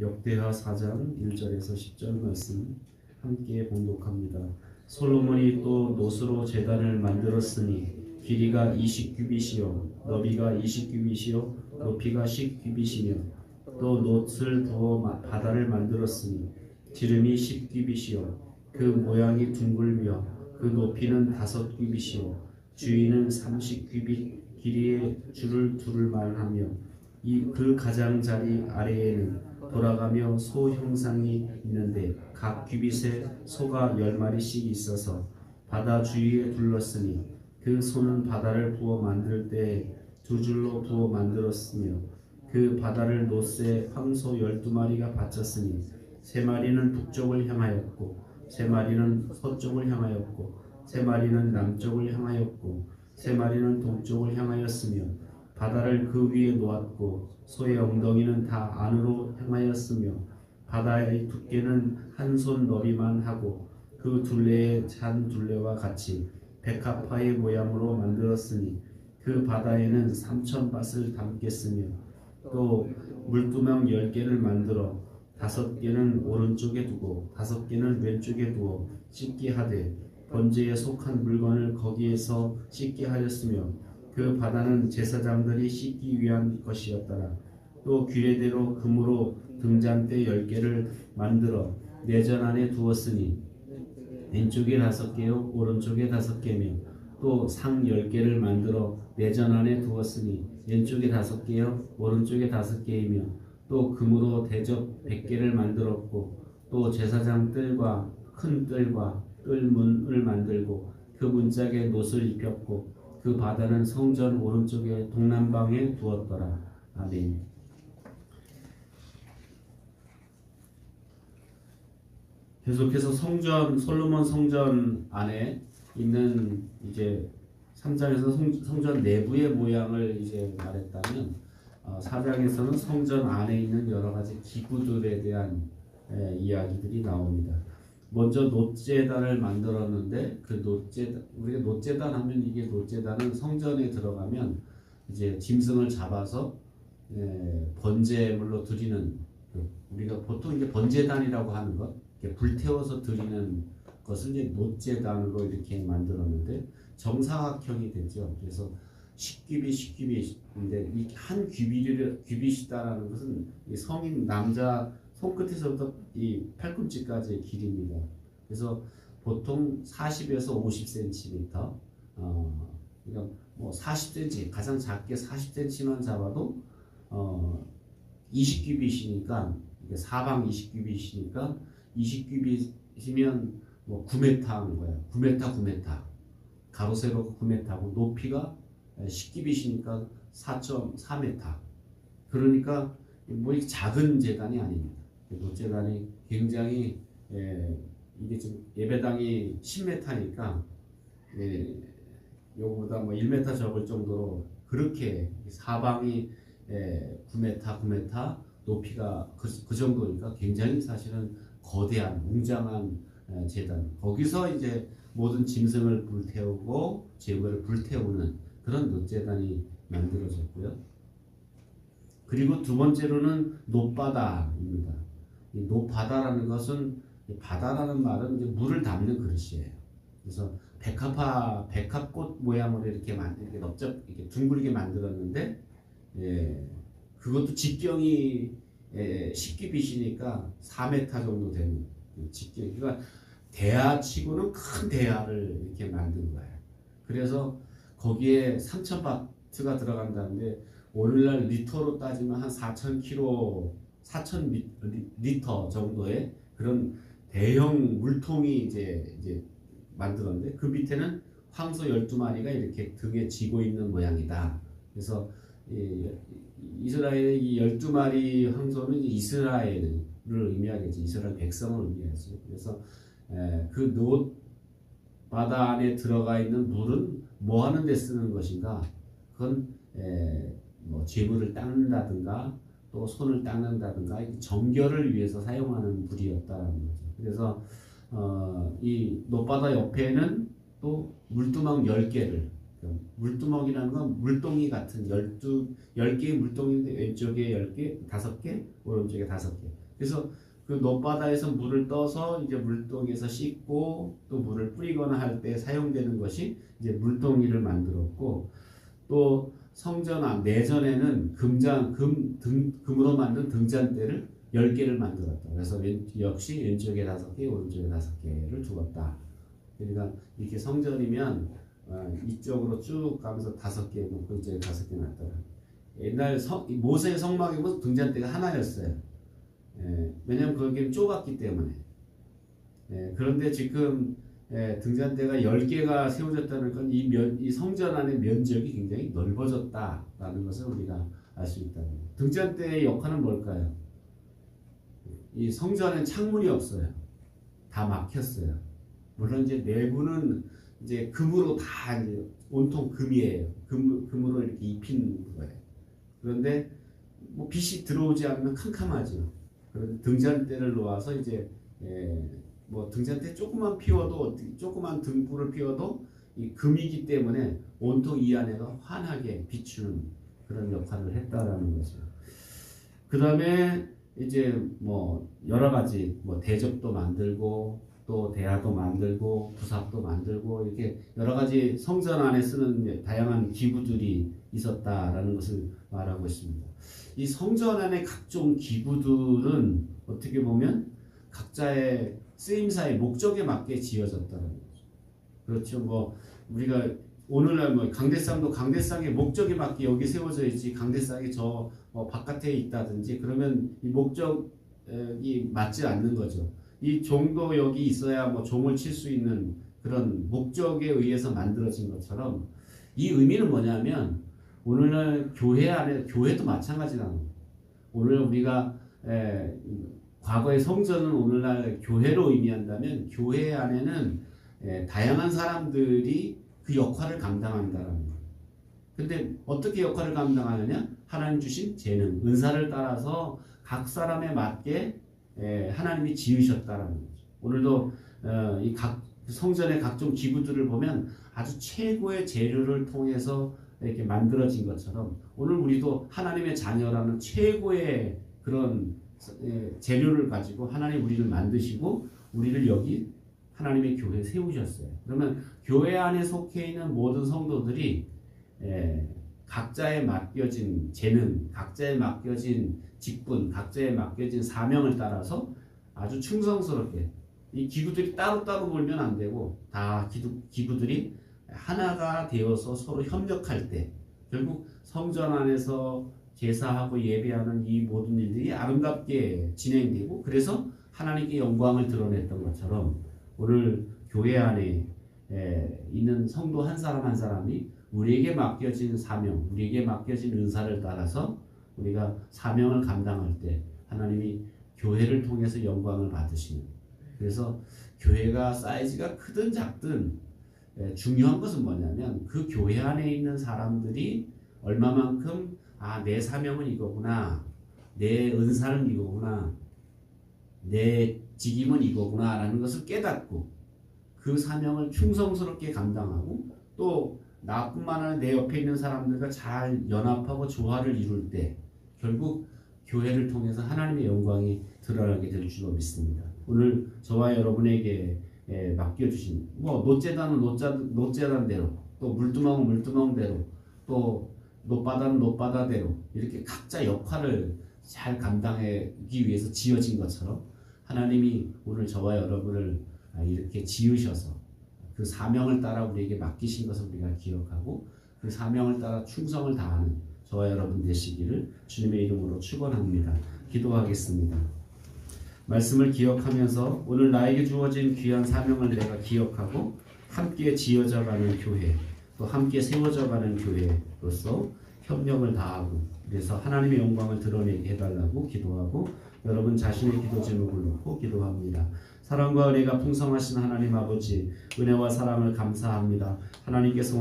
역대하 4장 1절에서 10절 말씀 함께 봉독합니다. 솔로몬이 또 노스로 제단을 만들었으니 길이가 20규빗이요 너비가 20규빗이요 높이가 10규빗이며 또 놋을 부어 마- 바다를 만들었으니 지름이 10규빗이요 그 모양이 둥글며 그 높이는 다섯 규빗이요 주위는 30규빗 길이의 줄을 두를 만하며 이 그 가장자리 아래에는 돌아가며 소 형상이 있는데 각 규빗에 소가 열 마리씩 있어서 바다 주위에 둘렀으니 그 소는 바다를 부어 만들 때두 줄로 부어 만들었으며 그 바다를 노새 황소 열두 마리가 바쳤으니 세 마리는 북쪽을 향하였고 세 마리는 서쪽을 향하였고 세 마리는 남쪽을 향하였고 세 마리는 동쪽을 향하였으며 바다를 그 위에 놓았고 소의 엉덩이는 다 안으로 향하였으며 바다의 두께는 한 손 너비만 하고 그 둘레의 잔 둘레와 같이 백합화의 모양으로 만들었으니 그 바다에는 삼천 밭을 담겠으며 또 물두멍 열 개를 만들어 다섯 개는 오른쪽에 두고 다섯 개는 왼쪽에 두어 씻게 하되 번제에 속한 물건을 거기에서 씻게 하였으며 그 바다는 제사장들이 씻기 위한 것이었더라. 또 규례대로 금으로 등잔대 열 개를 만들어 내전 안에 두었으니 왼쪽에 다섯 개요 오른쪽에 다섯 개며 또 상 열 개를 만들어 내전 안에 두었으니 왼쪽에 다섯 개요 오른쪽에 다섯 개이며 또 금으로 대접 백 개를 만들었고 또 제사장 뜰과 큰 뜰과 뜰문을 만들고 그 문짝에 놋을 입혔고 그 바다는 성전 오른쪽에 동남방에 두었더라. 아멘. 계속해서 성전 솔로몬 성전 안에 있는 이제 3장에서 성, 성전 내부의 모양을 이제 말했다면 어, 4장에서는 성전 안에 있는 여러 가지 기구들에 대한 에, 이야기들이 나옵니다. 먼저 노제단을 만들었는데 그 노제 우리가 노제단 하면 이게 노제단은 성전에 들어가면 이제 짐승을 잡아서 에, 번제물로 드리는 그 우리가 보통 이제 번제단이라고 하는 것 불태워서 드리는 것을 이제 노제단으로 이렇게 만들었는데 정사각형이 되죠. 그래서 10규빗 10규빗인데 이한 규빗을 규빗이다라는 것은 이 성인 남자 손끝에서부터 이 팔꿈치까지의 길이입니다. 그래서 보통 40에서 50cm, 어, 그러니까 뭐 40cm 가장 작게 40cm만 잡아도 어, 20규빗이니까 이게 사방 20규빗이니까 20규빗이면 뭐 9m인 거야. 9m, 9m. 가로 세로 9m고 높이가 10규빗이니까 4.4m. 그러니까 뭐 작은 재단이 아닙니다. 노재단이 굉장히 예, 이게 좀 예배당이 10m니까 예, 요거보다 뭐 1m 적을 정도로 그렇게 사방이 예, 9m, 9m 높이가 그, 그 정도니까 굉장히 사실은 거대한 웅장한 예, 재단 거기서 이제 모든 짐승을 불태우고 제물을 불태우는 그런 노재단이 만들어졌고요. 그리고 두 번째로는 높바다입니다. 이 높바다라는 것은 이 바다라는 말은 이제 물을 담는 그릇이에요. 그래서 백합화 백합꽃 모양으로 이렇게 만 이렇게 넓적 이렇게 둥글게 만들었는데 예, 그것도 직경이 예, 10규빗이니까 4m 정도 되는 직경. 그러니까 대야치고는 큰 대야를 이렇게 만든 거예요. 그래서 거기에 3,000바트가 들어간다는데 오늘날 리터로 따지면 한 4,000kg, 4,000 리터 정도의 그런 대형 물통이 이제 이제 만들었는데 그 밑에는 황소 12마리가 이렇게 등에 지고 있는 모양이다. 그래서 이 이스라엘의 이 12마리 황소는 이스라엘을 의미하겠지. 이스라엘 백성을 의미하죠. 그래서 그노 바다 안에 들어가 있는 물은 뭐 하는 데 쓰는 것인가? 그건 에, 뭐 제물을 닦는다든가 또 손을 닦는다든가 정결을 위해서 사용하는 물이었다라는 거죠. 그래서 어, 이 노바다 옆에는 또 물두멍 10개를 물두멍이라는 건 물동이 같은 12, 10개의 물동인데 왼쪽에 10개, 5개, 오른쪽에 5개 그래서 그 높바다에서 물을 떠서 이제 물동에서 씻고 또 물을 뿌리거나 할 때 사용되는 것이 이제 물동이를 만들었고 또 성전 안 내전에는 금장 금 등, 금으로 만든 등잔대를 10개를 만들었다. 그래서 왼, 역시 왼쪽에 다섯 개, 오른쪽에 다섯 개를 두었다. 그러니까 이렇게 성전이면 어, 이쪽으로 쭉 가면서 다섯 개 놓고 이제 다섯 개 놨더라. 옛날 성, 이 모세의 성막에 보면 등잔대가 하나였어요. 예, 왜냐면 거기는 좁았기 때문에. 예, 그런데 지금 예, 등잔대가 10개가 세워졌다는 건이 면, 이 성전 안의 면적이 굉장히 넓어졌다라는 것을 우리가 알 수 있다는 거예요. 등잔대의 역할은 뭘까요? 이 성전엔 창문이 없어요. 다 막혔어요. 물론 이제 내부는 이제 금으로 다 이제 온통 금이에요. 금, 금으로 이렇게 입힌 거예요. 그런데 뭐 빛이 들어오지 않으면 캄캄하죠. 그런데 등잔대를 놓아서 이제 예, 뭐 등잔대 조금만 피워도 조그만 등불을 피워도 이 금이기 때문에 온통 이 안에가 환하게 비추는 그런 역할을 했다라는 거죠. 그 다음에 이제 뭐 여러 가지 뭐 대접도 만들고 또 대야도 만들고 부삽도 만들고 이렇게 여러 가지 성전 안에 쓰는 다양한 기구들이 있었다라는 것을 말하고 있습니다. 이 성전 안의 각종 기구들은 어떻게 보면 각자의 쓰임사의 목적에 맞게 지어졌다는 거죠. 그렇죠. 뭐 우리가 오늘날 뭐 강대상도 강대상의 목적에 맞게 여기 세워져 있지 강대상이 저 뭐 바깥에 있다든지 그러면 이 목적이 맞지 않는 거죠. 이 종도 여기 있어야 뭐 종을 칠 수 있는 그런 목적에 의해서 만들어진 것처럼 이 의미는 뭐냐면 오늘날 교회 안에 교회도 마찬가지라는 거예요. 오늘 우리가 에, 과거의 성전은 오늘날 교회로 의미한다면 교회 안에는 에, 다양한 사람들이 그 역할을 감당한다라는 거예요. 근데 어떻게 역할을 감당하느냐? 하나님 주신 재능, 은사를 따라서 각 사람에 맞게 에, 하나님이 지으셨다라는 거죠. 오늘도 어, 이각 성전의 각종 기구들을 보면 아주 최고의 재료를 통해서 이렇게 만들어진 것처럼 오늘 우리도 하나님의 자녀라는 최고의 그런 에, 재료를 가지고 하나님 우리를 만드시고 우리를 여기 하나님의 교회에 세우셨어요. 그러면 교회 안에 속해 있는 모든 성도들이 에, 각자에 맡겨진 재능, 각자에 맡겨진 직분, 각자에 맡겨진 사명을 따라서 아주 충성스럽게 이 기구들이 따로따로 몰면 안 되고 다 기구, 기구들이 하나가 되어서 서로 협력할 때 결국 성전 안에서 제사하고 예배하는 이 모든 일들이 아름답게 진행되고 그래서 하나님께 영광을 드러냈던 것처럼 오늘 교회 안에 에, 있는 성도 한 사람 한 사람이 우리에게 맡겨진 사명, 우리에게 맡겨진 은사를 따라서 우리가 사명을 감당할 때 하나님이 교회를 통해서 영광을 받으시는. 그래서 교회가 사이즈가 크든 작든 예, 중요한 것은 뭐냐면 그 교회 안에 있는 사람들이 얼마만큼 아 내 사명은 이거구나 내 은사는 이거구나 내 직임은 이거구나 라는 것을 깨닫고 그 사명을 충성스럽게 감당하고 또 나뿐만 아니라 내 옆에 있는 사람들과 잘 연합하고 조화를 이룰 때 결국 교회를 통해서 하나님의 영광이 드러나게 될 줄로 믿습니다. 오늘 저와 여러분에게 예, 맡겨주신 뭐 노재단은 노재단대로 또 물두멍은 물두멍대로 또 노바다는 노바다대로 이렇게 각자 역할을 잘 감당하기 위해서 지어진 것처럼 하나님이 오늘 저와 여러분을 아, 이렇게 지으셔서 그 사명을 따라 우리에게 맡기신 것을 우리가 기억하고 그 사명을 따라 충성을 다하는 저와 여러분 되시기를 주님의 이름으로 축원합니다. 기도하겠습니다. 말씀을 기억하면서 오늘 나에게 주어진 귀한 사명을 내가 기억하고 함께 지어져가는 교회 또 함께 세워져 가는 교회로서 협력을 다하고 그래서 하나님의 영광을 드러내게 해달라고 기도하고 여러분 자신의 기도 제목을 놓고 기도합니다. 사랑과 은혜가 풍성하신 하나님 아버지 은혜와 사랑을 감사합니다. 하나님께서